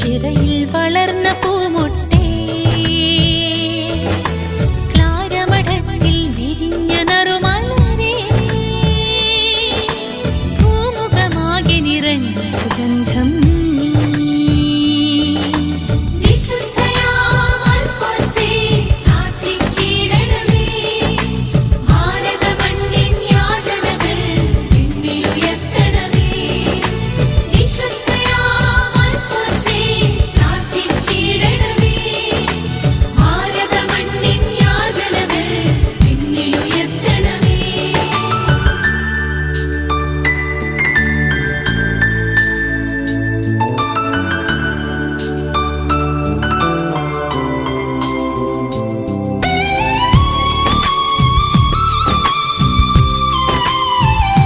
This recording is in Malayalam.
ചിറയിൽ വളർന്ന പൂമുട്ട